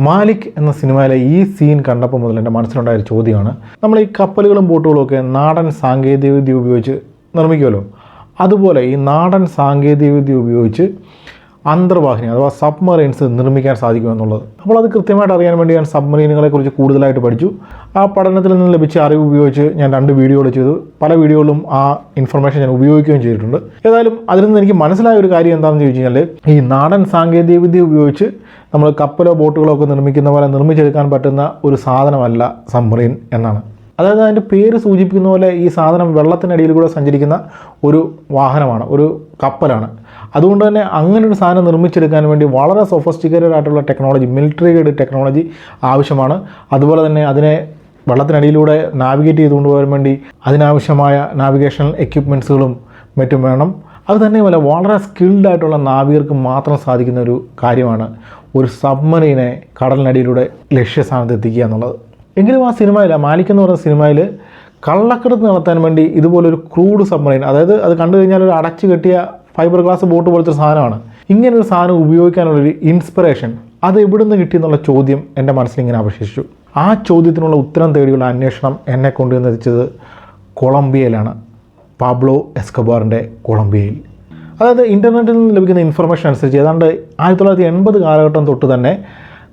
മാലിക് എന്ന സിനിമയിലെ ഈ സീൻ കണ്ടപ്പോൾ മുതൽ എന്റെ മനസ്സിലുണ്ടായ ഒരു ചോദ്യമാണ്. നമ്മൾ ഈ കപ്പലുകളും ബോട്ടുകളും ഒക്കെ നാടൻ സാങ്കേതികവിദ്യ ഉപയോഗിച്ച് നിർമ്മിക്കുമല്ലോ? അതുപോലെ ഈ നാടൻ സാങ്കേതികവിദ്യ ഉപയോഗിച്ച് അന്തർവാഹിനി അഥവാ സബ്മറൈൻസ് നിർമ്മിക്കാൻ സാധിക്കുമെന്നുള്ളത് അപ്പോൾ അത് കൃത്യമായിട്ട് അറിയാൻ വേണ്ടി ഞാൻ സബ്മറീനുകളെക്കുറിച്ച് കൂടുതലായിട്ട് പഠിച്ചു. ആ പഠനത്തിൽ നിന്ന് ലഭിച്ച അറിവ് ഉപയോഗിച്ച് ഞാൻ രണ്ട് വീഡിയോകൾ ചെയ്തു. പല വീഡിയോകളിലും ആ ഇൻഫർമേഷൻ ഞാൻ ഉപയോഗിക്കുകയും ചെയ്തിട്ടുണ്ട്. ഏതായാലും അതിൽ നിന്ന് എനിക്ക് മനസ്സിലായ ഒരു കാര്യം എന്താണെന്ന് ചോദിച്ചു കഴിഞ്ഞാൽ ഈ നാടൻ സാങ്കേതികവിദ്യ ഉപയോഗിച്ച് നമ്മൾ കപ്പലോ ബോട്ടുകളോ ഒക്കെ നിർമ്മിക്കുന്ന പോലെ നിർമ്മിച്ചെടുക്കാൻ പറ്റുന്ന ഒരു സാധനമല്ല സബ്മറീൻ എന്നാണ്. അതായത് അതിന്റെ പേര് സൂചിപ്പിക്കുന്ന പോലെ ഈ സാധനം വെള്ളത്തിനടിയിൽ കൂടെ സഞ്ചരിക്കുന്ന ഒരു വാഹനമാണ് ഒരു കപ്പലാണ്. അതുകൊണ്ട് തന്നെ അങ്ങനെ ഒരു സാധനം നിർമ്മിച്ചെടുക്കാൻ വേണ്ടി വളരെ സൊഫസ്റ്റിക്കേറ്റഡ് ആയിട്ടുള്ള ടെക്നോളജി മിലിറ്ററി ഗ്രേഡ് ടെക്നോളജി ആവശ്യമാണ്. അതുപോലെ തന്നെ അതിനെ വെള്ളത്തിനടിയിലൂടെ നാവിഗേറ്റ് ചെയ്ത് കൊണ്ടുപോകാൻ വേണ്ടി അതിനാവശ്യമായ നാവിഗേഷണൽ എക്യുപ്മെൻസുകളും മറ്റും വേണം. അത് തന്നെയുമല്ല വളരെ സ്കിൽഡ് ആയിട്ടുള്ള നാവികർക്ക് മാത്രം സാധിക്കുന്ന ഒരു കാര്യമാണ് ഒരു സബ്മറീനെ കടലിനടിയിലൂടെ ലക്ഷ്യസ്ഥാനത്ത് എത്തിക്കുക എന്നുള്ളത്. എങ്കിലും ആ സിനിമയിൽ ആ മാലിക് എന്ന് പറഞ്ഞ സിനിമയിൽ കള്ളക്കടത്ത് നടത്താൻ വേണ്ടി ഇതുപോലൊരു ക്രൂഡ് സബ്മറൈൻ അതായത് അത് കണ്ടു കഴിഞ്ഞാൽ ഒരു അടച്ചു കെട്ടിയ ഫൈബർ ഗ്ലാസ് ബോട്ട് പോലത്തെ ഒരു സാധനമാണ്. ഇങ്ങനൊരു സാധനം ഉപയോഗിക്കാനുള്ളൊരു ഇൻസ്പിറേഷൻ അത് എവിടുന്ന് കിട്ടിയെന്നുള്ള ചോദ്യം എന്റെ മനസ്സിൽ ഇങ്ങനെ അവശേഷിച്ചു. ആ ചോദ്യത്തിനുള്ള ഉത്തരം തേടിയുള്ള അന്വേഷണം എന്നെ കൊണ്ടുവന്ന് എത്തിച്ചത് കൊളംബിയയിലാണ്. പാബ്ലോ എസ്കബാറിന്റെ കൊളംബിയയിൽ. അതായത് ഇന്റർനെറ്റിൽ നിന്ന് ലഭിക്കുന്ന ഇൻഫർമേഷൻ അനുസരിച്ച് ഏതാണ്ട് ആയിരത്തി തൊള്ളായിരത്തി എൺപത് കാലഘട്ടം തൊട്ട് തന്നെ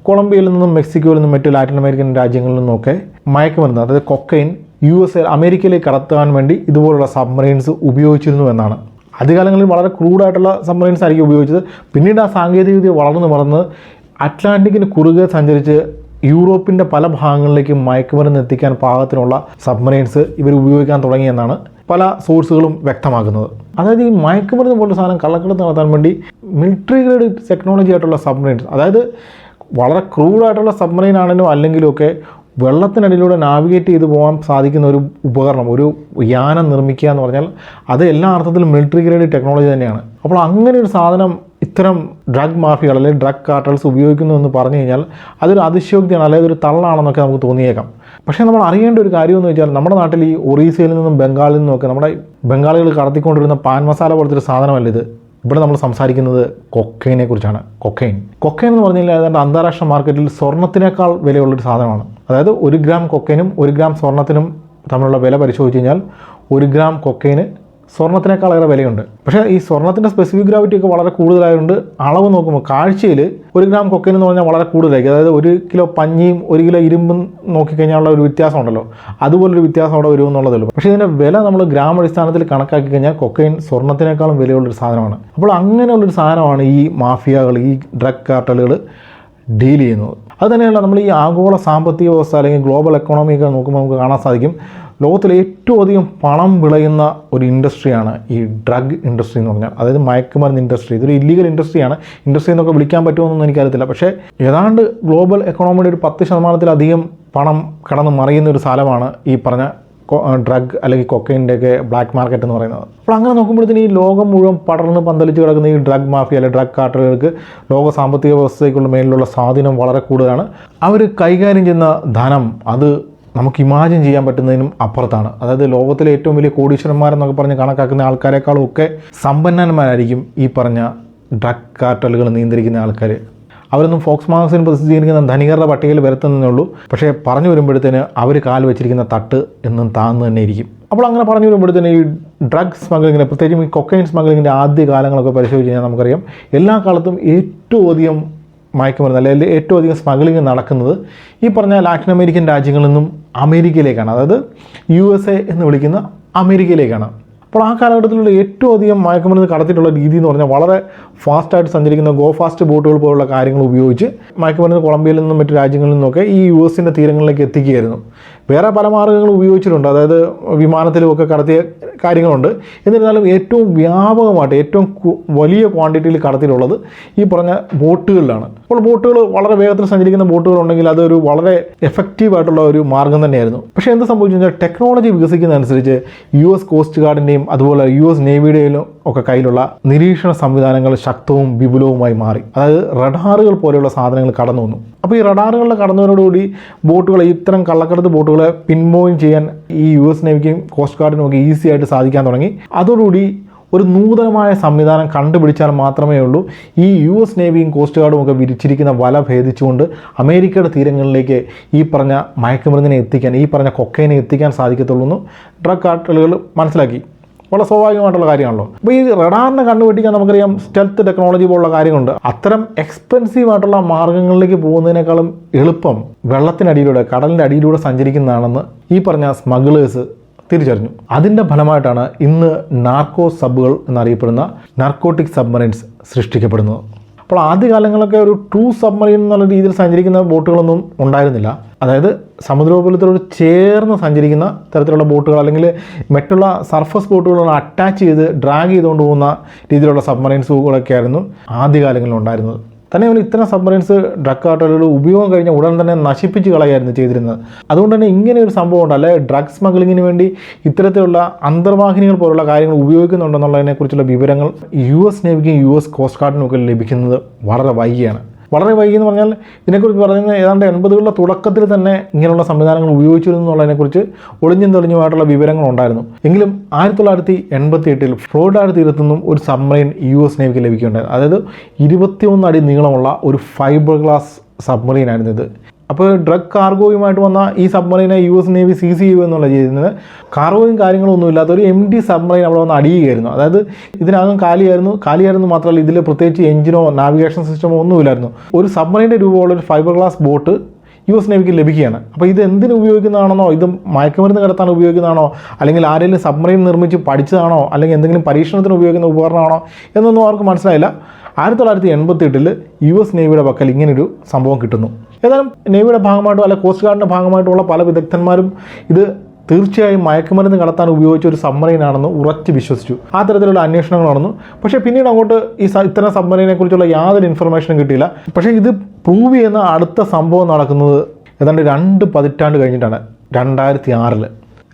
കൊളംബിയയിൽ നിന്നും മെക്സിക്കോയിൽ നിന്നും മറ്റു ലാറ്റിൻ അമേരിക്കൻ രാജ്യങ്ങളിൽ നിന്നൊക്കെ മയക്കുമരുന്ന് അതായത് കൊക്കൈൻ യു എസ് അമേരിക്കയിലേക്ക് കടത്താൻ വേണ്ടി ഇതുപോലുള്ള സബ്മറൈൻസ് ഉപയോഗിച്ചിരുന്നു എന്നാണ്. ആദ്യകാലങ്ങളിൽ വളരെ ക്രൂഡായിട്ടുള്ള സബ്മറൈൻസ് ആയിരിക്കും ഉപയോഗിച്ചത്. പിന്നീട് ആ സാങ്കേതികവിദ്യ വളർന്നു വളർന്ന് അറ്റ്ലാന്റിക്കിന് കുറുകെ സഞ്ചരിച്ച് യൂറോപ്പിന്റെ പല ഭാഗങ്ങളിലേക്ക് മയക്കുമരുന്ന് എത്തിക്കാൻ പാകത്തിനുള്ള സബ്മറൈൻസ് ഇവർ ഉപയോഗിക്കാൻ തുടങ്ങിയെന്നാണ് പല സോഴ്സുകളും വ്യക്തമാക്കുന്നത്. അതായത് ഈ മയക്കുമരുന്ന് പോലുള്ള സാധനം കള്ളക്കടത്ത് നടത്താൻ വേണ്ടി മിലിറ്ററി ഗ്രേഡ് ടെക്നോളജി ആയിട്ടുള്ള സബ്മറൈൻസ് അതായത് വളരെ ക്രൂഡായിട്ടുള്ള സബ്മറീൻ ആണെങ്കിലും അല്ലെങ്കിലും ഒക്കെ വെള്ളത്തിനടിയിലൂടെ നാവിഗേറ്റ് ചെയ്തു പോകാൻ സാധിക്കുന്ന ഒരു ഉപകരണം ഒരു യാനം നിർമ്മിക്കുക എന്ന് പറഞ്ഞാൽ അത് എല്ലാ അർത്ഥത്തിലും മിലിറ്ററി ഗ്രേഡ് ടെക്നോളജി തന്നെയാണ്. അപ്പോൾ അങ്ങനെ ഒരു സാധനം ഇത്തരം ഡ്രഗ് മാഫിയകൾ അല്ലെങ്കിൽ ഡ്രഗ് കാർട്ടൽസ് ഉപയോഗിക്കുന്നു എന്ന് പറഞ്ഞു കഴിഞ്ഞാൽ അതൊരു അതിശയോക്തിയാണ് അല്ലെങ്കിൽ ഒരു തള്ളാണെന്നൊക്കെ നമുക്ക് തോന്നിയേക്കാം. പക്ഷേ നമ്മൾ അറിയേണ്ട ഒരു കാര്യം എന്ന് വെച്ചാൽ നമ്മുടെ നാട്ടിൽ ഈ ഒറീസയിൽ നിന്നും ബംഗാളിൽ നിന്നും ഒക്കെ നമ്മുടെ ബംഗാളികൾ കടത്തിക്കൊണ്ടിരുന്ന പാൻ മസാല പോലത്തെ ഒരു സാധനമല്ല ഇത്. ഇവിടെ നമ്മൾ സംസാരിക്കുന്നത് കൊക്കൈനെ കുറിച്ചാണ് കൊക്കൈൻ കൊക്കൈൻ എന്ന് പറഞ്ഞാൽ ഏതാണ്ട് അന്താരാഷ്ട്ര മാർക്കറ്റിൽ സ്വർണത്തിനേക്കാൾ വിലയുള്ളൊരു സാധനമാണ്. അതായത് ഒരു ഗ്രാം കൊക്കൈനും ഒരു ഗ്രാം സ്വർണത്തിനും തമ്മിലുള്ള വില പരിശോധിച്ച് കഴിഞ്ഞാൽ ഒരു ഗ്രാം കൊക്കൈന് സ്വർണത്തിനേക്കാൾ ഏറെ വിലയുണ്ട്. പക്ഷേ ഈ സ്വർണത്തിന്റെ സ്പെസിഫിക് ഗ്രാവിറ്റി ഒക്കെ വളരെ കൂടുതലായതുകൊണ്ട് അളവ് നോക്കുമ്പോൾ കാഴ്ചയിൽ ഒരു ഗ്രാം കൊക്കൈൻ എന്ന് പറഞ്ഞാൽ വളരെ കൂടുതലായിരിക്കും. അതായത് ഒരു കിലോ പഞ്ഞിയും ഒരു കിലോ ഇരുമ്പും നോക്കിക്കഴിഞ്ഞാലുള്ള ഒരു വ്യത്യാസം ഉണ്ടല്ലോ അതുപോലൊരു വ്യത്യാസം അവിടെ വരും എന്നുള്ളതേ ഉള്ളൂ. പക്ഷേ ഇതിന്റെ വില നമ്മൾ ഗ്രാം അടിസ്ഥാനത്തിൽ കണക്കാക്കി കഴിഞ്ഞാൽ കൊക്കൈൻ സ്വർണത്തിനേക്കാളും വിലയുള്ളൊരു സാധനമാണ്. അപ്പോൾ അങ്ങനെയുള്ളൊരു സാധനമാണ് ഈ മാഫിയകൾ ഈ ഡ്രഗ് കാർട്ടലുകൾ ഡീൽ ചെയ്യുന്നത്. അത് തന്നെയല്ല നമ്മൾ ഈ ആഗോള സാമ്പത്തിക വ്യവസ്ഥ അല്ലെങ്കിൽ ഗ്ലോബൽ എക്കോണമി നോക്കുമ്പോൾ നമുക്ക് കാണാൻ സാധിക്കും. ലോകത്തിലെ ഏറ്റവും അധികം പണം വിളയുന്ന ഒരു ഇൻഡസ്ട്രിയാണ് ഈ ഡ്രഗ് ഇൻഡസ്ട്രി എന്ന് പറഞ്ഞാൽ. അതായത് മയക്കുമരുന്ന് ഇൻഡസ്ട്രി. ഇതൊരു ഇല്ലീഗൽ ഇൻഡസ്ട്രിയാണ് ഇൻഡസ്ട്രി എന്നൊക്കെ വിളിക്കാൻ പറ്റുമെന്നൊന്നും എനിക്കറിയത്തില്ല. പക്ഷേ ഏതാണ്ട് ഗ്ലോബൽ എക്കണോമിയുടെ ഒരു പത്ത് ശതമാനത്തിലധികം പണം കടന്ന് മറിയുന്ന ഒരു സ്ഥലമാണ് ഈ പറഞ്ഞ ഡ്രഗ് അല്ലെങ്കിൽ കൊക്കൈന്റെയൊക്കെ ബ്ലാക്ക് മാർക്കറ്റ് എന്ന് പറയുന്നത്. അപ്പോൾ അങ്ങനെ നോക്കുമ്പോഴത്തേന് ഈ ലോകം മുഴുവൻ പടർന്ന് പന്തലിച്ച് കിടക്കുന്ന ഈ ഡ്രഗ് മാഫിയ അല്ലെങ്കിൽ ഡ്രഗ് കാർട്ടലുകൾക്ക് ലോക സാമ്പത്തിക വ്യവസ്ഥയ്ക്കുള്ള മേലിലുള്ള സ്വാധീനം വളരെ കൂടുതലാണ്. അവർ കൈകാര്യം ചെയ്യുന്ന ധനം അത് നമുക്ക് ഇമാജിൻ ചെയ്യാൻ പറ്റുന്നതിനും അപ്പുറത്താണ്. അതായത് ലോകത്തിലെ ഏറ്റവും വലിയ കോടീശ്വരന്മാരെന്നൊക്കെ പറഞ്ഞ് കണക്കാക്കുന്ന ആൾക്കാരെക്കാളും ഒക്കെ സമ്പന്നന്മാരായിരിക്കും ഈ പറഞ്ഞ ഡ്രഗ് കാർട്ടലുകൾ നിയന്ത്രിക്കുന്ന ആൾക്കാർ അവരൊന്നും ഫോക്സ് മാഗസിൻ പ്രസിദ്ധീകരിക്കുന്ന ധനികരുടെ പട്ടികയിൽ വരുത്തുന്നതേ ഉള്ളൂ. പക്ഷേ പറഞ്ഞു വരുമ്പോഴത്തേന് അവർ കാൽ വെച്ചിരിക്കുന്ന തട്ട് എന്നും താന്ന് തന്നെ ഇരിക്കും. അപ്പോൾ അങ്ങനെ പറഞ്ഞു വരുമ്പോഴത്തേന് ഈ ഡ്രഗ് സ്മഗ്ലിങ്ങിന്റെ പ്രത്യേകിച്ചും ഈ കൊക്കൈൻ സ്മഗ്ലിങ്ങിന്റെ ആദ്യ കാലങ്ങളൊക്കെ പരിശോധിച്ച് കഴിഞ്ഞാൽ നമുക്കറിയാം എല്ലാ കാലത്തും ഏറ്റവും അധികം മയക്കുമരുന്ന് അല്ലെങ്കിൽ ഏറ്റവും അധികം സ്മഗ്ലിംഗ് നടക്കുന്നത് ഈ പറഞ്ഞ ലാറ്റിൻ അമേരിക്കൻ രാജ്യങ്ങളിൽ നിന്നും അമേരിക്കയിലേക്കാണ്. അതായത് യു എസ് എ എന്ന് വിളിക്കുന്ന അമേരിക്കയിലേക്കാണ്. അപ്പോൾ ആ കാലഘട്ടത്തിലുള്ള ഏറ്റവും അധികം മയക്കുമരുന്ന് കടത്തിയിട്ടുള്ള രീതി എന്ന് പറഞ്ഞാൽ വളരെ ഫാസ്റ്റായിട്ട് സഞ്ചരിക്കുന്ന ഗോ ഫാസ്റ്റ് ബോട്ടുകൾ പോലുള്ള കാര്യങ്ങൾ ഉപയോഗിച്ച് മയക്കുമരുന്ന് കൊളംബിയയിൽ നിന്നും മറ്റു രാജ്യങ്ങളിൽ നിന്നൊക്കെ ഈ യു എസിന്റെ തീരങ്ങളിലേക്ക് എത്തിക്കുകയായിരുന്നു. വേറെ പല മാർഗങ്ങൾ ഉപയോഗിച്ചിട്ടുണ്ട്. അതായത് വിമാനത്തിലുമൊക്കെ കടത്തിയ കാര്യങ്ങളുണ്ട്. എന്നിരുന്നാലും ഏറ്റവും വ്യാപകമായിട്ട് ഏറ്റവും വലിയ ക്വാണ്ടിറ്റിയിൽ കടത്തിലുള്ളത് ഈ പറഞ്ഞ ബോട്ടുകളിലാണ്. അപ്പോൾ ബോട്ടുകൾ വളരെ വേഗത്തിൽ സഞ്ചരിക്കുന്ന ബോട്ടുകളുണ്ടെങ്കിൽ അതൊരു വളരെ എഫക്റ്റീവ് ആയിട്ടുള്ള ഒരു മാർഗം തന്നെയായിരുന്നു. പക്ഷേ എന്ത് സംഭവിച്ചു കഴിഞ്ഞാൽ ടെക്നോളജി വികസിക്കുന്നതനുസരിച്ച് യു എസ് കോസ്റ്റ് ഗാർഡിന്റെയും അതുപോലെ യു എസ് നേവിയുടെയും ഒക്കെ കയ്യിലുള്ള നിരീക്ഷണ സംവിധാനങ്ങൾ ശക്തവും വിപുലവുമായി മാറി. അതായത് റഡാറുകൾ പോലെയുള്ള സാധനങ്ങൾ കടന്നു വന്നു അപ്പോൾ ഈ റഡാറുകളുടെ കടന്നതിനോടുകൂടി ബോട്ടുകളെ ഇത്തരം കള്ളക്കടത്ത് ബോട്ടുകളെ പിൻമോയിൻ ചെയ്യാൻ ഈ യു എസ് നേവിക്കും കോസ്റ്റ് ഗാർഡിനും ഒക്കെ ഈസി ആയിട്ട് സാധിക്കാൻ തുടങ്ങി. അതോടുകൂടി ഒരു നൂതനമായ സംവിധാനം കണ്ടുപിടിച്ചാൽ മാത്രമേ ഉള്ളൂ. ഈ യു എസ് നേവിയും കോസ്റ്റ് ഗാർഡും ഒക്കെ വിരിച്ചിരിക്കുന്ന വല ഭേദിച്ചുകൊണ്ട് അമേരിക്കയുടെ തീരങ്ങളിലേക്ക് ഈ പറഞ്ഞ മയക്കുമരുന്നിനെ എത്തിക്കാൻ ഈ പറഞ്ഞ കൊക്കൈനെ എത്തിക്കാൻ സാധിക്കത്തുള്ളൂ എന്ന് ഡ്രഗ് കാർട്ടലുകൾ മനസ്സിലാക്കി. വളരെ സ്വാഭാവികമായിട്ടുള്ള കാര്യമാണല്ലോ. അപ്പോൾ ഈ റഡാറിനെ കണ്ടുപിടിക്കാൻ നമുക്കറിയാം സ്റ്റെൽത്ത് ടെക്നോളജി പോലുള്ള കാര്യങ്ങളുണ്ട്. അത്തരം എക്സ്പെൻസീവ് ആയിട്ടുള്ള മാർഗങ്ങളിലേക്ക് പോകുന്നതിനേക്കാളും എളുപ്പം വെള്ളത്തിനടിയിലൂടെ കടലിന്റെ അടിയിലൂടെ സഞ്ചരിക്കുന്നതാണെന്ന് ഈ പറഞ്ഞ സ്മഗ്ലേഴ്സ് തിരിച്ചറിഞ്ഞു. അതിന്റെ ഫലമായിട്ടാണ് ഇന്ന് നാർക്കോ സബുകൾ എന്നറിയപ്പെടുന്ന നാർക്കോട്ടിക് സബ്മറൈൻസ് സൃഷ്ടിക്കപ്പെടുന്നത്. അപ്പോൾ ആദ്യകാലങ്ങളൊക്കെ ഒരു ട്രൂ സബ്മറീൻ എന്നുള്ള രീതിയിൽ സഞ്ചരിക്കുന്ന ബോട്ടുകളൊന്നും ഉണ്ടായിരുന്നില്ല. അതായത് സമുദ്രോപരിതലത്തോട് ചേർന്ന് സഞ്ചരിക്കുന്ന തരത്തിലുള്ള ബോട്ടുകൾ അല്ലെങ്കിൽ മറ്റുള്ള സർഫസ് ബോട്ടുകളോട് അറ്റാച്ച് ചെയ്ത് ഡ്രാഗ് ചെയ്തുകൊണ്ട് പോകുന്ന രീതിയിലുള്ള സബ്മറൈൻസുകളൊക്കെ ആയിരുന്നു ആദ്യകാലങ്ങളിൽ ഉണ്ടായിരുന്നത്. തന്നെയുമല്ല ഇത്തരം സബ്മറൈൻസ് ഡ്രഗ് കാർട്ടലുകൾ ഉപയോഗം കഴിഞ്ഞ ഉടൻ തന്നെ നശിപ്പിച്ച് കളയായിരുന്നു ചെയ്തിരുന്നത്. അതുകൊണ്ട് തന്നെ ഇങ്ങനെ ഒരു സംഭവം ഉണ്ട്. അല്ലെ ഡ്രഗ് സ്മഗ്ലിങ്ങിന് വേണ്ടി ഇത്തരത്തിലുള്ള അന്തർവാഹിനികൾ പോലുള്ള കാര്യങ്ങൾ ഉപയോഗിക്കുന്നുണ്ടെന്നുള്ളതിനെക്കുറിച്ചുള്ള വിവരങ്ങൾ യു എസ് നേവിക്കും യു എസ് കോസ്റ്റ് ഗാർഡിനും ഒക്കെ ലഭിക്കുന്നത് വളരെ വൈകിയാണ്. വളരെ വൈകി എന്ന് പറഞ്ഞാൽ ഇതിനെക്കുറിച്ച് പറയുന്ന ഏതാണ്ട് എൺപതുകളുടെ തുടക്കത്തിൽ തന്നെ ഇങ്ങനെയുള്ള സംവിധാനങ്ങൾ ഉപയോഗിച്ചിരുന്നു എന്നുള്ളതിനെക്കുറിച്ച് ഒളിഞ്ഞും തെളിഞ്ഞുമായിട്ടുള്ള വിവരങ്ങൾ ഉണ്ടായിരുന്നു എങ്കിലും ആയിരത്തി തൊള്ളായിരത്തി എൺപത്തി എട്ടിൽ ഫ്ലോറിഡ തീരത്തു നിന്നും ഒരു സബ്മറൈൻ യു എസ് നേവിക്ക് ലഭിക്കുകയുണ്ടായിരുന്നു അതായത് ഇരുപത്തിയൊന്ന് അടി നീളമുള്ള ഒരു ഫൈബർ ഗ്ലാസ് സബ്മറീൻ ആയിരുന്നു ഇത്. അപ്പോൾ ഡ്രഗ് കാർഗോയുമായിട്ട് വന്ന ഈ സബ്മറീനെ യു എസ് നേവി സീസ് ചെയ്യുക എന്നുള്ള ചെയ്യുന്നത് കാർഗോയും കാര്യങ്ങളും ഒന്നും ഇല്ലാത്ത ഒരു എം ഡി സബ്മറീൻ അവിടെ വന്ന് അടിയുകയായിരുന്നു. അതായത് ഇതിനകം കാലിയായിരുന്നു. കാലിയായിരുന്നു മാത്രമല്ല ഇതിൽ പ്രത്യേകിച്ച് എഞ്ചിനോ നാവിഗേഷൻ സിസ്റ്റമോ ഒന്നുമില്ലായിരുന്നു ഒരു സബ്മറീന്റെ രൂപമുള്ള ഒരു fibre glass boat U S നേവിക്ക് ലഭിക്കുകയാണ്. അപ്പോൾ ഇത് എന്തിന് ഉപയോഗിക്കുന്നതാണെന്നോ ഇത് മയക്കുമരുന്ന് കടത്താൻ ഉപയോഗിക്കുന്നതാണോ അല്ലെങ്കിൽ ആരെങ്കിലും സബ്മറീൻ നിർമ്മിച്ച് പഠിച്ചതാണോ അല്ലെങ്കിൽ എന്തെങ്കിലും പരീക്ഷണത്തിന് ഉപയോഗിക്കുന്ന ഉപകരണമാണോ എന്നൊന്നും അവർക്ക് മനസ്സിലായില്ല. ആയിരത്തി തൊള്ളായിരത്തി എൺപത്തി എട്ടിൽ യു എസ് നേവിയുടെ പക്കൽ ഇങ്ങനൊരു സംഭവം കിട്ടുന്നു. ഏതായാലും നേവിയുടെ ഭാഗമായിട്ടോ അല്ലെങ്കിൽ കോസ്റ്റ് ഗാർഡിന്റെ ഭാഗമായിട്ടുള്ള പല വിദഗ്ധന്മാരും ഇത് തീർച്ചയായും മയക്കുമരുന്ന് കടത്താൻ ഉപയോഗിച്ച ഒരു സബ്മറീനാണെന്ന് ഉറച്ച് വിശ്വസിച്ചു. ആ തരത്തിലുള്ള അന്വേഷണങ്ങൾ നടന്നു. പക്ഷേ പിന്നീട് അങ്ങോട്ട് ഈ ഇത്തരം സബ്മറീനെ കുറിച്ചുള്ള യാതൊരു ഇൻഫർമേഷനും കിട്ടിയില്ല. പക്ഷേ ഇത് പ്രൂവ് ചെയ്യുന്ന അടുത്ത സംഭവം നടക്കുന്നത് ഏതാണ്ട് രണ്ട് പതിറ്റാണ്ട് കഴിഞ്ഞിട്ടാണ്. രണ്ടായിരത്തി ആറിൽ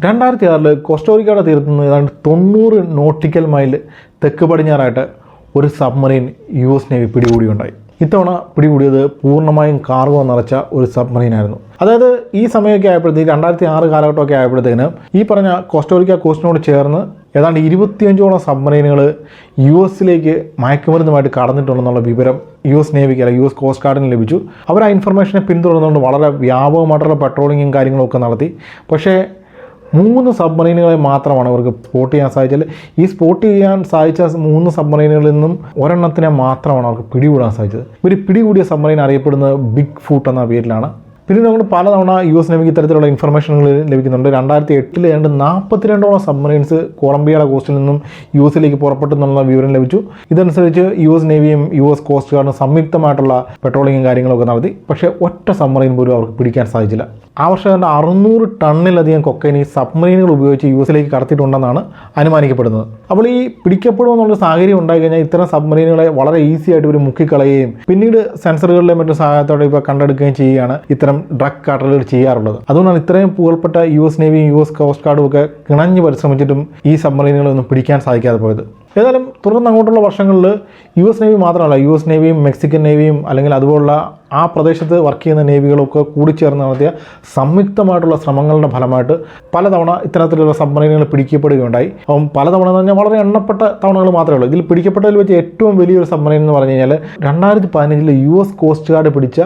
രണ്ടായിരത്തി ആറിൽ കോസ്റ്റോറിക്കയുടെ തീരത്തുനിന്ന് ഏതാണ്ട് തൊണ്ണൂറ് നോട്ടിക്കൽ മൈൽ തെക്ക് പടിഞ്ഞാറായിട്ട് ഒരു സബ്മറീൻ യു എസ് നേവി പിടികൂടിയുണ്ടായി. ഇത്തവണ പിടികൂടിയത് പൂർണമായും കാർഗോ നിറച്ച ഒരു സബ്മറീൻ ആയിരുന്നു. അതായത് ഈ സമയമൊക്കെ ആയപ്പോഴത്തേക്ക് രണ്ടായിരത്തി ആറ് കാലഘട്ടമൊക്കെ ആയപ്പോഴത്തേക്കും ഈ പറഞ്ഞ കോസ്റ്റോറിക്ക കോസ്റ്റിനോട് ചേർന്ന് ഏതാണ്ട് ഇരുപത്തിയഞ്ചോളം സബ്മറീനുകൾ യു എസിലേക്ക് മയക്കുമരുന്നുമായിട്ട് കടന്നിട്ടുണ്ടെന്നുള്ള വിവരം യു എസ് നേവിക്ക് അല്ലെങ്കിൽ യു എസ് കോസ്റ്റ് ഗാർഡിന് ലഭിച്ചു. അവർ ആ ഇൻഫർമേഷനെ പിന്തുടർന്നുകൊണ്ട് വളരെ വ്യാപകമായിട്ടുള്ള പെട്രോളിങ്ങും കാര്യങ്ങളും ഒക്കെ നടത്തി. പക്ഷേ മൂന്ന് സബ്മറീനുകളെ മാത്രമാണ് അവർക്ക് സ്പോട്ട് ചെയ്യാൻ സാധിച്ചത്. ഈ സ്പോട്ട് ചെയ്യാൻ സാധിച്ച മൂന്ന് സബ്മറീനുകളിൽ നിന്നും ഒരെണ്ണത്തിനെ മാത്രമാണ് അവർക്ക് പിടികൂടാൻ സാധിച്ചത്. ഇവർ പിടികൂടിയ സബ്മറീൻ അറിയപ്പെടുന്നത് ബിഗ് ഫൂട്ട് എന്ന പേരിലാണ്. പിന്നീട് നമ്മൾ പലതവണ യു എസ് നേവിക്ക് ഇത്തരത്തിലുള്ള ഇൻഫർമേഷനുകൾ ലഭിക്കുന്നുണ്ട്. രണ്ടായിരത്തി എട്ടിൽ ഏതാണ്ട് നാൽപ്പത്തിരണ്ടോളം സബ്മറീൻസ് കൊളംബിയയുടെ കോസ്റ്റിൽ നിന്നും യു എസിലേക്ക് പുറപ്പെട്ടു എന്നുള്ള വിവരം ലഭിച്ചു. ഇതനുസരിച്ച് യു എസ് നേവിയും യു എസ് കോസ്റ്റ് ഗാർഡും സംയുക്തമായിട്ടുള്ള പെട്രോളിങ്ങും കാര്യങ്ങളൊക്കെ നടത്തി. പക്ഷേ ഒറ്റ സബ്മറീൻ പോലും അവർക്ക് പിടിക്കാൻ സാധിച്ചില്ല. ആ വർഷം അറുന്നൂറ് ടണ്ണിലധികം കൊക്കൈൻ ഈ സബ്മറീനുകൾ ഉപയോഗിച്ച് യു എസിലേക്ക് കടത്തിയിട്ടുണ്ടെന്നാണ് അനുമാനിക്കപ്പെടുന്നത്. അപ്പോൾ ഈ പിടിക്കപ്പെടും എന്നുള്ള സാഹചര്യം ഉണ്ടായി കഴിഞ്ഞാൽ ഇത്തരം സബ്മറീനുകളെ വളരെ ഈസി ആയിട്ട് ഇവർ മുക്കിക്കളയുകയും പിന്നീട് സെൻസറുകളിലെ മറ്റു സഹായത്തോടെ ഇപ്പോൾ കണ്ടെടുക്കുകയും ചെയ്യുകയാണ് ഇത്തരം ഡ്രഗ് കാട്ടലുകൾ ചെയ്യാറുള്ളത്. അതുകൊണ്ടാണ് ഇത്രയും പുകൾപ്പെട്ട യു എസ് നേവിയും യു എസ് കോസ്റ്റ് ഗാർഡും ഒക്കെ കിണഞ്ഞ് പരിശ്രമിച്ചിട്ടും ഈ സബ്മറീനുകളൊന്നും പിടിക്കാൻ സാധിക്കാതെ പോയത്. ഏതായാലും തുടർന്ന് അങ്ങോട്ടുള്ള വർഷങ്ങളിൽ യു എസ് നേവി മാത്രമല്ല യു എസ് നേവിയും മെക്സിക്കൻ നേവിയും അല്ലെങ്കിൽ അതുപോലുള്ള ആ പ്രദേശത്ത് വർക്ക് ചെയ്യുന്ന നേവികളൊക്കെ കൂടിച്ചേർന്ന് നടത്തിയ സംയുക്തമായിട്ടുള്ള ശ്രമങ്ങളുടെ ഫലമായിട്ട് പലതവണ ഇത്തരത്തിലുള്ള സബ്മറീനുകൾ പിടിക്കപ്പെടുകയുണ്ടായി. അപ്പം പലതവണ എന്ന് പറഞ്ഞാൽ വളരെ എണ്ണപ്പെട്ട തവണകൾ മാത്രമേ ഉള്ളൂ. ഇതിൽ പിടിക്കപ്പെട്ടതിൽ വെച്ച് ഏറ്റവും വലിയൊരു സബ്മറീൻ എന്ന് പറഞ്ഞു കഴിഞ്ഞാൽ രണ്ടായിരത്തി പതിനഞ്ചിൽ യു എസ് കോസ്റ്റ് ഗാർഡ് പിടിച്ച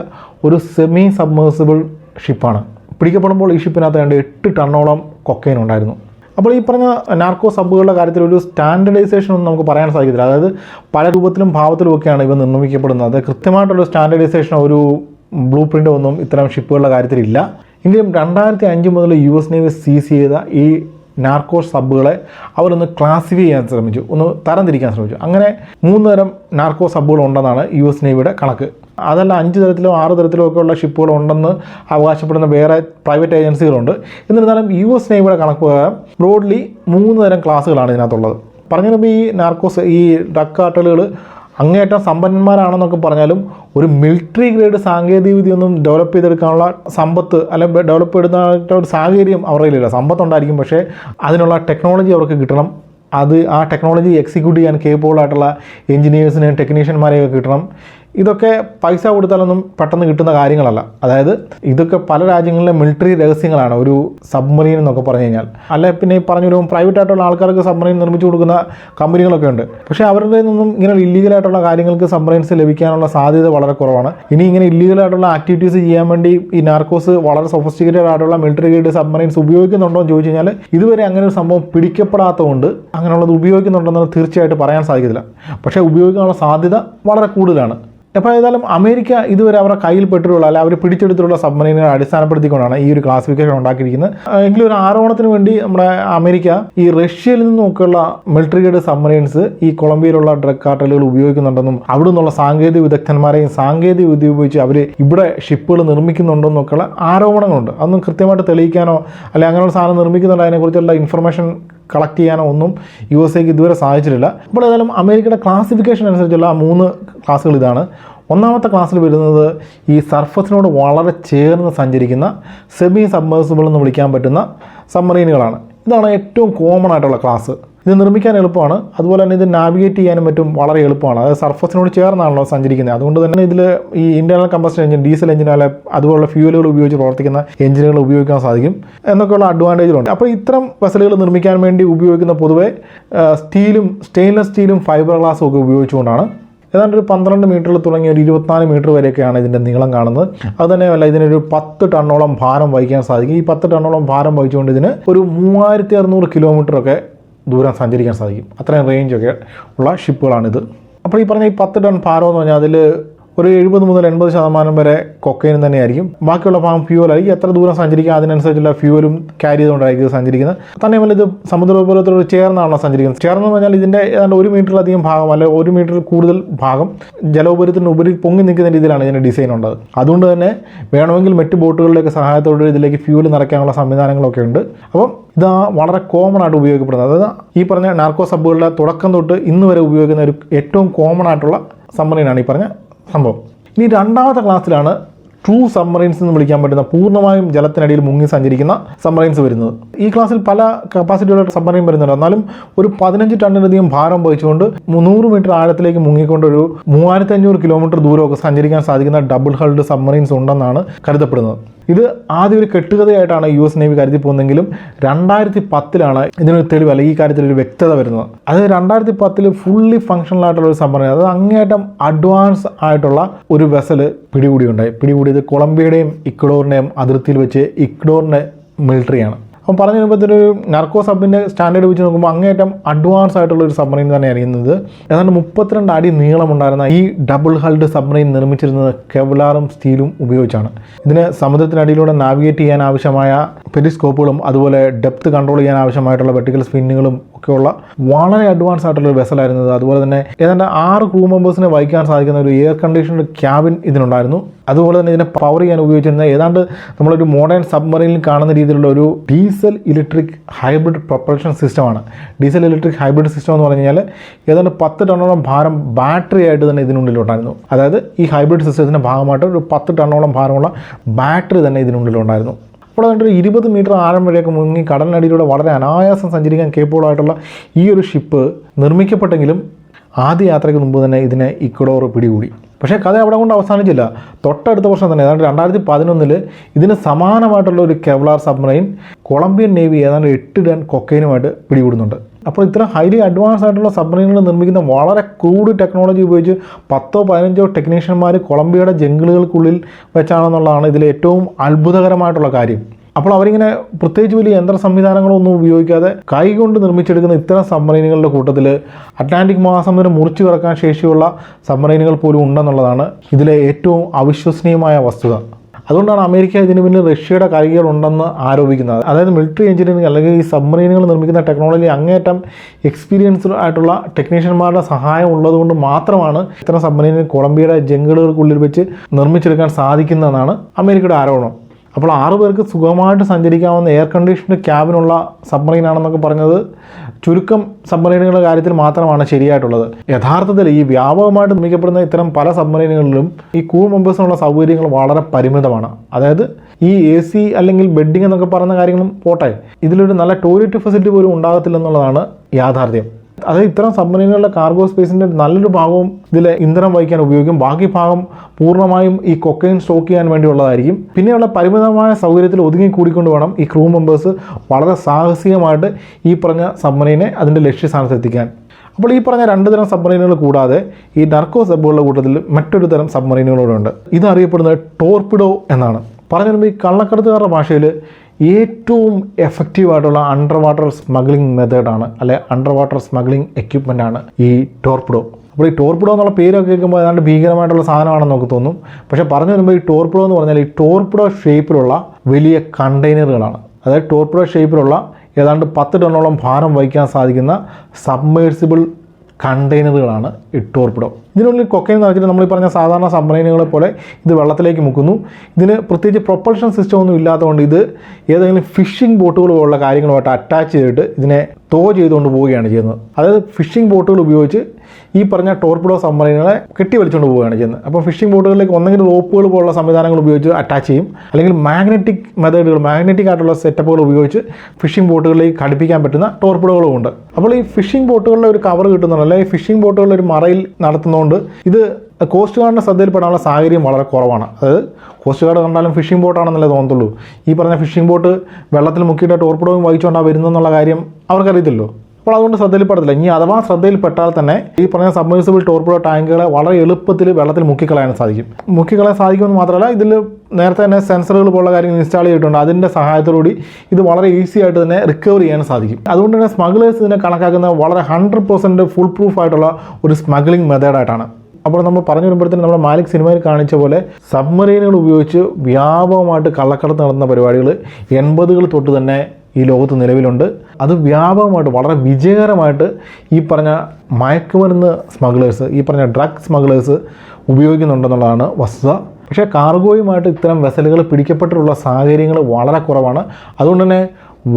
ഒരു സെമി സബ്മേഴ്സിബിൾ ഷിപ്പാണ് പിടിക്കപ്പെടുമ്പോൾ ഈ ഷിപ്പിനകത്ത് രണ്ട് എട്ട് ടണ്ണോളം കൊക്കൈൻ ഉണ്ടായിരുന്നു. അപ്പോൾ ഈ പറഞ്ഞ നാർക്കോ സബ്ബുകളുടെ കാര്യത്തിൽ ഒരു സ്റ്റാൻഡർഡൈസേഷൻ ഒന്നും നമുക്ക് പറയാൻ സാധിക്കത്തില്ല. അതായത് പല രൂപത്തിലും ഭാവത്തിലും ഒക്കെയാണ് ഇവ നിർമ്മിക്കപ്പെടുന്നത്. അത് കൃത്യമായിട്ടുള്ള സ്റ്റാൻഡർഡൈസേഷൻ ഒരു ബ്ലൂ പ്രിന്റ് ഒന്നും ഇത്തരം ഷിപ്പുകളുടെ കാര്യത്തിലില്ല എങ്കിലും രണ്ടായിരത്തി അഞ്ച് മുതൽ യു എസ് നേവി സീസ് ചെയ്ത ഈ നാർക്കോ സബുകളെ അവരൊന്ന് ക്ലാസിഫൈ ചെയ്യാൻ ശ്രമിച്ചു. ഒന്ന് തരംതിരിക്കാൻ ശ്രമിച്ചു. അങ്ങനെ മൂന്ന് തരം നാർക്കോ സബ്ബുകൾ ഉണ്ടെന്നാണ് യു എസ് നേവിയുടെ കണക്ക്. അതല്ല അഞ്ച് തരത്തിലോ ആറ് തരത്തിലോ ഒക്കെ ഉള്ള ഷിപ്പുകൾ ഉണ്ടെന്ന് അവകാശപ്പെടുന്ന വേറെ പ്രൈവറ്റ് ഏജൻസികളുണ്ട് എന്നിരുന്നാലും യു എസ് നേവിയുടെ കണക്ക് പ്രകാരം ബ്രോഡ്ലി മൂന്ന് തരം ക്ലാസ്സുകളാണ് ഇതിനകത്തുള്ളത്. പറഞ്ഞു ഈ നാർക്കോസ് ഈ ഡക്കാട്ടലുകൾ അങ്ങേയറ്റം സമ്പന്നന്മാരാണെന്നൊക്കെ പറഞ്ഞാലും ഒരു മിലിറ്ററി ഗ്രേഡ് സാങ്കേതികവിദ്യയൊന്നും ഡെവലപ്പ് ചെയ്തെടുക്കാനുള്ള സമ്പത്ത് അല്ലെങ്കിൽ ഡെവലപ്പ് ചെയ്തെടുക്കാനുള്ള ഒരു സാഹചര്യം അവരുടെ കയ്യിലില്ല. സമ്പത്തുണ്ടായിരിക്കും പക്ഷേ അതിനുള്ള ടെക്നോളജി അവർക്ക് കിട്ടണം. അത് ആ ടെക്നോളജി എക്സിക്യൂട്ട് ചെയ്യാൻ കേപ്പബിൾ ആയിട്ടുള്ള എഞ്ചിനീയേഴ്സിനെയും ടെക്നീഷ്യന്മാരെയൊക്കെ കിട്ടണം. ഇതൊക്കെ പൈസ കൊടുത്താലൊന്നും പെട്ടെന്ന് കിട്ടുന്ന കാര്യങ്ങളല്ല. അതായത് ഇതൊക്കെ പല രാജ്യങ്ങളിലെ മിലിറ്ററി രഹസ്യങ്ങളാണ്. ഒരു സബ്മറീൻ എന്നൊക്കെ പറഞ്ഞു കഴിഞ്ഞാൽ. അല്ലെ പിന്നെ ഈ പറഞ്ഞൊരു പ്രൈവറ്റ് ആയിട്ടുള്ള ആൾക്കാർക്ക് സബ്മറീൻ നിർമ്മിച്ചു കൊടുക്കുന്ന കമ്പനികളൊക്കെ ഉണ്ട്. പക്ഷേ അവരുടെ നിന്നും ഇങ്ങനെ ഇല്ലീഗലായിട്ടുള്ള കാര്യങ്ങൾക്ക് സബ്മറീൻസ് ലഭിക്കാനുള്ള സാധ്യത വളരെ കുറവാണ്. ഇനി ഇങ്ങനെ ഇല്ലീഗലായിട്ടുള്ള ആക്ടിവിറ്റീസ് ചെയ്യാൻ വേണ്ടി ഈ നാർക്കോസ് വളരെ സൊഫിസ്റ്റിക്കേറ്റഡ് ആയിട്ടുള്ള മിലിറ്ററി ഗ്രേഡ് സബ്മറീൻസ് ഉപയോഗിക്കുന്നുണ്ടോ എന്ന് ചോദിച്ചു കഴിഞ്ഞാൽ ഇതുവരെ അങ്ങനെ ഒരു സംഭവം പിടിക്കപ്പെടാത്തതുകൊണ്ട് അങ്ങനെയുള്ളത് ഉപയോഗിക്കുന്നുണ്ടെന്ന് തീർച്ചയായിട്ടും പറയാൻ സാധിക്കില്ല പക്ഷേ ഉപയോഗിക്കാനുള്ള സാധ്യത വളരെ കൂടുതലാണ്. അപ്പോൾ ഏതായാലും അമേരിക്ക ഇതുവരെ അവരുടെ കയ്യിൽ പെട്ടിട്ടുള്ള അല്ലെങ്കിൽ അവർ പിടിച്ചെടുത്തിട്ടുള്ള സബ്മറീനുകളെ അടിസ്ഥാനപ്പെടുത്തിക്കൊണ്ടാണ് ഈ ഒരു ക്ലാസിഫിക്കേഷൻ ഉണ്ടാക്കിയിരിക്കുന്നത്. എങ്കിലും ഒരു ആരോപണത്തിന് വേണ്ടി നമ്മുടെ അമേരിക്ക ഈ റഷ്യയിൽ നിന്നൊക്കെയുള്ള മിലിറ്ററി ഗ്രേഡ് സബ്മറീൻസ് ഈ കൊളംബിയയിലുള്ള ഡ്രഗ് കാർട്ടലുകൾ ഉപയോഗിക്കുന്നുണ്ടെന്നും അവിടെ നിന്നുള്ള സാങ്കേതിക വിദഗ്ധന്മാരെയും സാങ്കേതിക വിദ്യ ഉപയോഗിച്ച് അവർ ഇവിടെ ഷിപ്പുകൾ നിർമ്മിക്കുന്നുണ്ടെന്നൊക്കെയുള്ള ആരോപണങ്ങളുണ്ട്. അതൊന്നും കൃത്യമായിട്ട് തെളിയിക്കാനോ അല്ലെങ്കിൽ അങ്ങനെയുള്ള സാധനം നിർമ്മിക്കുന്നുണ്ട്. അതിനെക്കുറിച്ചുള്ള ഇൻഫർമേഷൻ കളക്ട് ചെയ്യാനോ ഒന്നും യു എസ് എക്ക് ഇതുവരെ സാധിച്ചിട്ടില്ല. അപ്പോൾ ഏതായാലും അമേരിക്കയുടെ ക്ലാസിഫിക്കേഷൻ അനുസരിച്ചുള്ള മൂന്ന് ക്ലാസ്സുകൾ ഇതാണ്. ഒന്നാമത്തെ ക്ലാസ്സിൽ വരുന്നത് ഈ സർഫസിനോട് വളരെ ചേർന്ന് സഞ്ചരിക്കുന്ന സെമി സബ്മേഴ്സിബിൾ എന്ന് വിളിക്കാൻ പറ്റുന്ന സബ്മറീനുകളാണ് ഇതാണ് ഏറ്റവും കോമൺ ആയിട്ടുള്ള ക്ലാസ് ഇത് നിർമ്മിക്കാൻ എളുപ്പമാണ്. അതുപോലെ തന്നെ ഇത് നാവിഗേറ്റ് ചെയ്യാനും മറ്റും വളരെ എളുപ്പമാണ്. അതായത് സർഫസിനോട് ചേർന്നാണല്ലോ സഞ്ചരിക്കുന്നത്. അതുകൊണ്ട് തന്നെ ഇതിൽ ഈ internal combustion engine diesel engine അല്ലെ അതുപോലുള്ള ഫ്യൂലുകൾ ഉപയോഗിച്ച് പ്രവർത്തിക്കുന്ന എഞ്ചിനുകൾ ഉപയോഗിക്കാൻ സാധിക്കും. എന്നൊക്കെയുള്ള അഡ്വാന്റേജുകളുണ്ട് അപ്പോൾ ഇത്തരം വെസലുകൾ നിർമ്മിക്കാൻ വേണ്ടി ഉപയോഗിക്കുന്ന പൊതുവെ സ്റ്റീലും സ്റ്റെയിൻലെസ് സ്റ്റീലും ഫൈബർ ഗ്ലാസും ഒക്കെ ഉപയോഗിച്ചുകൊണ്ടാണ്. ഏതാണ്ട് ഒരു പന്ത്രണ്ട് മീറ്ററിൽ തുടങ്ങി ഒരു ഇരുപത്തിനാല് മീറ്റർ വരെയൊക്കെയാണ് ഇതിന്റെ നീളം കാണുന്നത്. അത് തന്നെയല്ല ഇതിനൊരു പത്ത് ടണ്ണോളം ഭാരം വഹിക്കാൻ സാധിക്കും. ഈ പത്ത് ടണ്ണോളം ഭാരം വഹിച്ചുകൊണ്ട് ഇതിന് ഒരു മൂവായിരത്തി അറുന്നൂറ് കിലോമീറ്റർ ഒക്കെ ദൂരം സഞ്ചരിക്കാൻ സാധിക്കും. അത്രയും റേഞ്ചൊക്കെ ഉള്ള ഷിപ്പുകളാണിത് അപ്പോൾ ഈ പറഞ്ഞ ഈ പത്ത് ടൺ ഭാരം എന്ന് പറഞ്ഞാൽ അതിൽ ഒരു എഴുപത് മുതൽ എൺപത് ശതമാനം വരെ കൊക്കൈനും തന്നെയായിരിക്കും. ബാക്കിയുള്ള ഭാഗം ഫ്യൂവൽ ആയിരിക്കും. എത്ര ദൂരം സഞ്ചരിക്കുക അതിനനുസരിച്ചുള്ള ഫ്യൂവലും ക്യാരി ചെയ്തുകൊണ്ടായിരിക്കും സഞ്ചരിക്കുന്നത്. തന്നെയുമല്ല ഇത് സമുദ്രോപരിതലത്തോട് ചേർന്നാണല്ലോ സഞ്ചരിക്കുന്നത്. ചേർന്ന് പറഞ്ഞാൽ ഇതിന്റെ ഏതാണ്ട് ഒരു മീറ്ററിലധികം ഭാഗം അല്ലെങ്കിൽ ഒരു മീറ്ററിൽ കൂടുതൽ ഭാഗം ജലോപരിതത്തിന് ഉപരി പൊങ്ങി നിൽക്കുന്ന രീതിയിലാണ് ഇതിന്റെ ഡിസൈൻ ഉള്ളത്. അതുകൊണ്ട് തന്നെ വേണമെങ്കിൽ മറ്റ് ബോട്ടുകളിലേക്ക് സഹായത്തോടെ ഇതിലേക്ക് ഫ്യൂവൽ നിറയ്ക്കാനുള്ള സംവിധാനങ്ങളൊക്കെ ഉണ്ട്. അപ്പം ഇത് വളരെ കോമൺ ആയിട്ട് ഉപയോഗിക്കപ്പെടുന്നത്. അതായത് ഈ പറഞ്ഞ നാർക്കോ സബ്ബുകളുടെ തുടക്കം തൊട്ട് ഇന്ന് വരെ ഉപയോഗിക്കുന്ന ഒരു ഏറ്റവും കോമൺ ആയിട്ടുള്ള സമ്മറിനാണ് ഈ പറഞ്ഞ സംഭവം. ഇനി രണ്ടാമത്തെ ക്ലാസ്സിലാണ് ട്രൂ സബ്മറൈൻസ് എന്ന് വിളിക്കാൻ പറ്റുന്ന പൂർണമായും ജലത്തിനടിയിൽ മുങ്ങി സഞ്ചരിക്കുന്ന സബ്മറൈൻസ് വരുന്നത്. ഈ ക്ലാസ്സിൽ പല കപ്പാസിറ്റിയുള്ള സബ്മറൈൻ വരുന്നുണ്ട്. എന്നാലും ഒരു പതിനഞ്ച് ടണ്ണിലധികം ഭാരം വഹിച്ചുകൊണ്ട് മുന്നൂറ് മീറ്റർ ആഴത്തിലേക്ക് മുങ്ങിക്കൊണ്ട് ഒരു മൂവായിരത്തി അഞ്ഞൂറ് കിലോമീറ്റർ ദൂരമൊക്കെ സഞ്ചരിക്കാൻ സാധിക്കുന്ന ഡബിൾ ഹൾഡ് സബ്മറൈൻസ് ഉണ്ടെന്നാണ് കരുതപ്പെടുന്നത്. ഇത് ആദ്യം ഒരു കെട്ടുകഥയായിട്ടാണ് യു എസ് നേവി കരുതി പോകുന്നതെങ്കിലും രണ്ടായിരത്തി പത്തിലാണ് ഇതിനൊരു തെളിവ് അല്ലെങ്കിൽ ഈ കാര്യത്തിൽ ഒരു വ്യക്തത വരുന്നത്. അത് രണ്ടായിരത്തി പത്തിൽ ഫുള്ളി ഫങ്ഷണൽ ആയിട്ടുള്ള ഒരു സംഭരണം അത് അങ്ങേയറ്റം അഡ്വാൻസ് ആയിട്ടുള്ള ഒരു വെസൽ പിടികൂടിയുണ്ടായി. പിടികൂടിയത് കൊളംബിയയുടെയും ഇക്വഡോറിന്റെയും അതിർത്തിയിൽ വെച്ച് ഇക്വഡോറിന്റെ മിലിറ്ററിയാണ് അപ്പം പറഞ്ഞു ഒരു നർക്കോ സബിന്റെ സ്റ്റാൻഡേർഡ് വെച്ച് നോക്കുമ്പോൾ അങ്ങേറ്റം അഡ്വാൻസ് ആയിട്ടുള്ള ഒരു സബ്മറീൻ തന്നെ അറിയുന്നത് ഏതാണ്ട് മുപ്പത്തിരണ്ട് അടി നീളമുണ്ടായിരുന്ന ഈ ഡബിൾ ഹൾഡ് സബ്മറീൻ നിർമ്മിച്ചിരുന്നത് കെവലാറും സ്റ്റീലും ഉപയോഗിച്ചാണ്. ഇതിന് സമുദ്രത്തിനടിയിലൂടെ നാവിഗേറ്റ് ചെയ്യാൻ ആവശ്യമായ പെരിസ്കോപ്പുകളും അതുപോലെ ഡെപ്ത് കൺട്രോൾ ചെയ്യാൻ ആവശ്യമായിട്ടുള്ള വെർട്ടിക്കൽ സ്പിന്നുകളും ഒക്കെയുള്ള വളരെ അഡ്വാൻസ് ആയിട്ടുള്ള ഒരു വെസലായിരുന്നത് അതുപോലെ തന്നെ ഏതാണ്ട് ആറ് ക്രൂ മെമ്പേഴ്സിനെ വഹിക്കാൻ സാധിക്കുന്ന ഒരു എയർ കണ്ടീഷൻഡ് ക്യാബിൻ ഇതിനുണ്ടായിരുന്നു. അതുപോലെ തന്നെ ഇതിനെ പവർ ചെയ്യാൻ ഉപയോഗിച്ചിരുന്ന ഏതാണ്ട് നമ്മളൊരു മോഡേൺ സബ്മറീനിൽ കാണുന്ന രീതിയിലുള്ള ഒരു ഡീസൽ ഇലക്ട്രിക് ഹൈബ്രിഡ് പ്രൊപ്പൽഷൻ സിസ്റ്റമാണ്. ഡീസൽ ഇലക്ട്രിക് ഹൈബ്രിഡ് സിസ്റ്റം എന്ന് പറഞ്ഞു കഴിഞ്ഞാൽ ഏതാണ്ട് പത്ത് ടണ്ണോളം ഭാരം ബാറ്ററി ആയിട്ട് തന്നെ ഇതിനുള്ളിലുണ്ടായിരുന്നു അതായത് ഈ ഹൈബ്രിഡ് സിസ്റ്റത്തിന്റെ ഭാഗമായിട്ട് ഒരു പത്ത് ടണ്ണോളം ഭാരമുള്ള ബാറ്ററി തന്നെ ഇതിനുള്ളിലുണ്ടായിരുന്നു അപ്പോൾ അതുകൊണ്ട് ഇരുപത് മീറ്റർ ആഴം വരെയൊക്കെ മുങ്ങി കടലിനടിയിലൂടെ വളരെ അനായാസം സഞ്ചരിക്കാൻ കേപ്പബിൾ ആയിട്ടുള്ള ഈ ഒരു ഷിപ്പ് നിർമ്മിക്കപ്പെട്ടെങ്കിലും ആദ്യ യാത്രയ്ക്ക് മുമ്പ് തന്നെ ഇതിനെ ഇക്വഡോർ പിടികൂടി. പക്ഷേ കഥ അവിടെ കൊണ്ട് അവസാനിച്ചില്ല. തൊട്ടടുത്ത വർഷം തന്നെ ഏതാണ്ട് രണ്ടായിരത്തി പതിനൊന്നിൽ ഇതിന് സമാനമായിട്ടുള്ള ഒരു കെവ്ലാർ സബ്മറൈൻ കൊളംബിയൻ നേവി ഏതാണ്ട് എട്ട് ടൺ കൊക്കൈനുമായിട്ട് പിടികൂടുന്നുണ്ട്. അപ്പോൾ ഇത്ര ഹൈലി അഡ്വാൻസ് ആയിട്ടുള്ള സബ്മറൈനുകൾ നിർമ്മിക്കുന്ന വളരെ ക്രൂഡ് ടെക്നോളജി ഉപയോഗിച്ച് പത്തോ പതിനഞ്ചോ ടെക്നീഷ്യന്മാർ കൊളംബിയയുടെ ജംഗിളുകൾക്കുള്ളിൽ വെച്ചാണെന്നുള്ളതാണ് ഇതിലെ ഏറ്റവും അത്ഭുതകരമായിട്ടുള്ള കാര്യം. അപ്പോൾ അവരിങ്ങനെ പ്രത്യേകിച്ച് വലിയ യന്ത്ര സംവിധാനങ്ങളൊന്നും ഉപയോഗിക്കാതെ കൈ കൊണ്ട് നിർമ്മിച്ചെടുക്കുന്ന ഇത്തരം സബ്മറൈനുകളുടെ കൂട്ടത്തിൽ അറ്റ്ലാന്റിക് മഹാസമുദ്രം മുറിച്ചു കടക്കാൻ ശേഷിയുള്ള സബ്മറൈനുകൾ പോലും ഉണ്ടെന്നുള്ളതാണ് ഇതിലെ ഏറ്റവും അവിശ്വസനീയമായ വസ്തുത. അതുകൊണ്ടാണ് അമേരിക്ക ഇതിന് പിന്നിൽ റഷ്യയുടെ കൈകൾ ഉണ്ടെന്ന് ആരോപിക്കുന്നത്. അതായത് മിലിറ്ററി എഞ്ചിനീയറിംഗ് അല്ലെങ്കിൽ ഈ സബ്മറീനുകൾ നിർമ്മിക്കുന്ന ടെക്നോളജി അങ്ങേറ്റം എക്സ്പീരിയൻസ്ഡ് ആയിട്ടുള്ള ടെക്നീഷ്യന്മാരുടെ സഹായം ഉള്ളതുകൊണ്ട് മാത്രമാണ് ഇത്തരം സബ്മറൈനുകൾ കൊളംബിയയുടെ ജംഗിളുകൾക്കുള്ളിൽ വെച്ച് നിർമ്മിച്ചെടുക്കാൻ സാധിക്കുന്നതെന്നാണ് അമേരിക്കയുടെ ആരോപണം. അപ്പോൾ ആറു പേർക്ക് സുഖമായിട്ട് സഞ്ചരിക്കാവുന്ന എയർ കണ്ടീഷൻഡ് ക്യാബിനുള്ള സബ്മറീൻ ആണെന്നൊക്കെ പറഞ്ഞത് ചുരുക്കം സബ്മറീനുകളുടെ കാര്യത്തിൽ മാത്രമാണ് ശരിയായിട്ടുള്ളത്. യഥാർത്ഥത്തിൽ ഈ വ്യാപകമായിട്ട് നിർമ്മിക്കപ്പെടുന്ന ഇത്തരം പല സബ്മറീനുകളിലും ഈ ക്രൂ മെമ്പേഴ്സിനുള്ള സൗകര്യങ്ങൾ വളരെ പരിമിതമാണ്. അതായത് ഈ എ സി അല്ലെങ്കിൽ ബെഡിങ് എന്നൊക്കെ പറയുന്ന കാര്യങ്ങളും പോട്ടെ ഇതിലൊരു നല്ല ടോയ്ലറ്റ് ഫെസിലിറ്റി പോലും ഉണ്ടാകത്തില്ലെന്നുള്ളതാണ് യാഥാർത്ഥ്യം. അതായത് ഇത്തരം സബ്മറീനുകളുടെ കാർഗോ സ്പേസിന്റെ നല്ലൊരു ഭാഗവും ഇതിലെ ഇന്ധനം വഹിക്കാൻ ഉപയോഗിക്കും. ബാക്കി ഭാഗം പൂർണമായും ഈ കൊക്കൈൻ സ്റ്റോക്ക് ചെയ്യാൻ വേണ്ടിയുള്ളതായിരിക്കും. പിന്നെയുള്ള പരിമിതമായ സൗകര്യത്തിൽ ഒതുങ്ങി കൂടിക്കൊണ്ട് വേണം ഈ ക്രൂ മെമ്പേഴ്സ് വളരെ സാഹസികമായിട്ട് ഈ പറഞ്ഞ സബ്മറീനെ അതിന്റെ ലക്ഷ്യസ്ഥാനത്തെത്തിക്കാൻ അപ്പോൾ ഈ പറഞ്ഞ രണ്ട് തരം സബ്മറീനുകൾ കൂടാതെ ഈ നർക്കോ സബുകളുടെ കൂട്ടത്തിൽ മറ്റൊരു തരം സബ്മറീനുകളോടുണ്ട് ഇത് അറിയപ്പെടുന്നത് ടോർപിഡോ എന്നാണ്. പറഞ്ഞു വരുമ്പോൾ ഈ കള്ളക്കടത്തുകാരുടെ ഭാഷയിൽ ഏറ്റവും എഫക്റ്റീവ് ആയിട്ടുള്ള അണ്ടർ വാട്ടർ സ്മഗ്ലിംഗ് മെത്തേഡാണ് അല്ലെ അണ്ടർ വാട്ടർ സ്മഗ്ലിംഗ് എക്യുപ്മെന്റ് ആണ് ഈ ടോർപ്പിഡോ അപ്പോൾ ഈ ടോർപ്പിഡോ എന്നുള്ള പേരൊക്കെ കേൾക്കുമ്പോൾ ഏതാണ്ട് ഭീകരമായിട്ടുള്ള സാധനമാണെന്ന് നമുക്ക് തോന്നും. പക്ഷേ പറഞ്ഞു വരുമ്പോൾ ഈ ടോർപ്പിഡോ എന്ന് പറഞ്ഞാൽ ഈ ടോർപ്പിഡോ ഷേപ്പിലുള്ള വലിയ കണ്ടെയ്നറുകളാണ് അതായത് ടോർപ്പിഡോ ഷേപ്പിലുള്ള ഏതാണ്ട് പത്ത് ടണ്ണോളം ഭാരം വഹിക്കാൻ സാധിക്കുന്ന സബ്മേഴ്സിബിൾ കണ്ടെയ്നറുകളാണ് ഇട്ടോർപ്പിടം ഇതിനുള്ളിൽ കൊക്കൈൻ നിറച്ചിട്ട് നമ്മൾ ഈ പറഞ്ഞ സാധാരണ സബ്മറൈനുകളെ പോലെ ഇത് വെള്ളത്തിലേക്ക് മുക്കുന്നു. ഇതിന് പ്രത്യേകിച്ച് പ്രൊപ്പൽഷൻ സിസ്റ്റം ഒന്നും ഇല്ലാത്തതുകൊണ്ട് ഇത് ഏതെങ്കിലും ഫിഷിംഗ് ബോട്ടുകൾ പോലുള്ള കാര്യങ്ങളുമായിട്ട് അറ്റാച്ച് ചെയ്തിട്ട് ഇതിനെ തോ ചെയ്തുകൊണ്ട് പോവുകയാണ് ചെയ്യുന്നത്. അതായത് ഫിഷിംഗ് ബോട്ടുകൾ ഉപയോഗിച്ച് ഈ പറഞ്ഞ ടോർപിഡോ സബ്മറൈനുകളെ കെട്ടി വലിച്ചുകൊണ്ട് പോവുകയാണ് ചെയ്യുന്നത്. അപ്പോൾ ഫിഷിംഗ് ബോട്ടുകളിലേക്ക് ഒന്നെങ്കിൽ റോപ്പുകൾ പോലുള്ള സംവിധാനങ്ങൾ ഉപയോഗിച്ച് അറ്റാച്ച് ചെയ്യും. അല്ലെങ്കിൽ മാഗ്നറ്റിക് മെത്തേഡുകൾ മാഗ്നറ്റിക് ആയിട്ടുള്ള സെറ്റപ്പുകൾ ഉപയോഗിച്ച് ഫിഷിംഗ് ബോട്ടുകളിലേക്ക് ഘടിപ്പിക്കാൻ പറ്റുന്ന ടോർപിഡോകളും ഉണ്ട്. അപ്പോൾ ഈ ഫിഷിംഗ് ബോട്ടുകളുടെ ഒരു കവർ കിട്ടുന്നുണ്ട്. അല്ലെങ്കിൽ ഫിഷിംഗ് ബോട്ടുകളുടെ ഒരു മറയിൽ നടത്തുന്നതുകൊണ്ട് ഇത് കോസ്റ്റ് ഗാർഡിന്റെ ശ്രദ്ധയിൽപ്പെടാനുള്ള സാഹചര്യം വളരെ കുറവാണ്. അതായത് കോസ്റ്റ് ഗാർഡ് കണ്ടാലും ഫിഷിംഗ് ബോട്ടാണെന്നല്ലേ തോന്നത്തുള്ളൂ. ഈ പറഞ്ഞ ഫിഷിംഗ് ബോട്ട് വെള്ളത്തിൽ മുക്കിയിട്ട് ടോർപിഡോയും വഹിച്ചുകൊണ്ടാണ് വരുന്നതെന്നുള്ള കാര്യം അവർക്കറിയത്തില്ലോ അപ്പോൾ അതുകൊണ്ട് ശ്രദ്ധയിൽപ്പെടത്തില്ല. ഇനി അഥവാ ശ്രദ്ധയിൽപ്പെട്ടാൽ തന്നെ ഈ പറഞ്ഞ സബ്മേഴ്സിബിൾ ടോർപ്പിഡോ ടാങ്കുകളെ വളരെ എളുപ്പത്തിൽ വെള്ളത്തിൽ മുക്കിക്കളയാൻ സാധിക്കും. മുക്കിക്കളയാൻ സാധിക്കുമെന്ന് മാത്രമല്ല ഇതിൽ നേരത്തെ തന്നെ സെൻസറുകൾ പോലുള്ള കാര്യങ്ങൾ ഇൻസ്റ്റാൾ ചെയ്തിട്ടുണ്ട്. അതിന്റെ സഹായത്തോടുകൂടി ഇത് വളരെ ഈസി ആയിട്ട് തന്നെ റിക്കവർ ചെയ്യാൻ സാധിക്കും. അതുകൊണ്ട് തന്നെ സ്മഗ്ലേഴ്സ് ഇതിനെ കണക്കാക്കുന്ന വളരെ ഹൺഡ്രഡ് പെർസെന്റ് ഫുൾ പ്രൂഫ് ആയിട്ടുള്ള ഒരു സ്മഗ്ലിംഗ് മെത്തേഡായിട്ടാണ് അപ്പോൾ നമ്മൾ പറഞ്ഞു വരുമ്പോഴത്തേനും നമ്മുടെ മാലിക് സിനിമയിൽ കാണിച്ച പോലെ സബ്മറീനുകൾ ഉപയോഗിച്ച് വ്യാപകമായിട്ട് കള്ളക്കടത്ത് നടന്ന പരിപാടികൾ എൺപതുകൾ തൊട്ട് തന്നെ ഈ ലോകത്ത് നിലവിലുണ്ട്. അത് വ്യാപകമായിട്ട് വളരെ വിജയകരമായിട്ട് ഈ പറഞ്ഞ മയക്കുമരുന്ന് സ്മഗ്ലേഴ്സ് ഈ പറഞ്ഞ ഡ്രഗ് സ്മഗ്ലേഴ്സ് ഉപയോഗിക്കുന്നുണ്ടെന്നുള്ളതാണ് വസ്തുത. പക്ഷേ കാർഗോയുമായിട്ട് ഇത്തരം വെസലുകൾ പിടിക്കപ്പെട്ടിട്ടുള്ള സാഹചര്യങ്ങൾ വളരെ കുറവാണ്. അതുകൊണ്ട് തന്നെ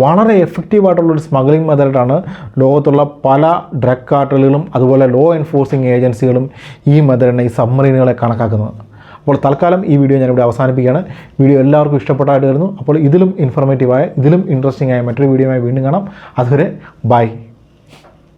വളരെ എഫക്റ്റീവായിട്ടുള്ളൊരു സ്മഗ്ലിംഗ് മെത്തേഡാണ് ലോകത്തുള്ള പല ഡ്രഗ് കാർട്ടലുകളും അതുപോലെ ലോ എൻഫോഴ്സിംഗ് ഏജൻസികളും ഈ മെത്തേഡിനെ ഈ സബ്മറീനുകളെ കണക്കാക്കുന്നത്. അപ്പോൾ തൽക്കാലം ഈ വീഡിയോ ഞാനിവിടെ അവസാനിപ്പിക്കുകയാണ്. വീഡിയോ എല്ലാവർക്കും ഇഷ്ടപ്പെട്ടായിട്ട് വരുന്നു. അപ്പോൾ ഇതിലും ഇൻഫോർമേറ്റീവായ ഇതിലും ഇൻട്രസ്റ്റിംഗ് ആയ മറ്റൊരു വീഡിയോയുമായി വീണ്ടും കാണാം. അതുവരെ ബൈ.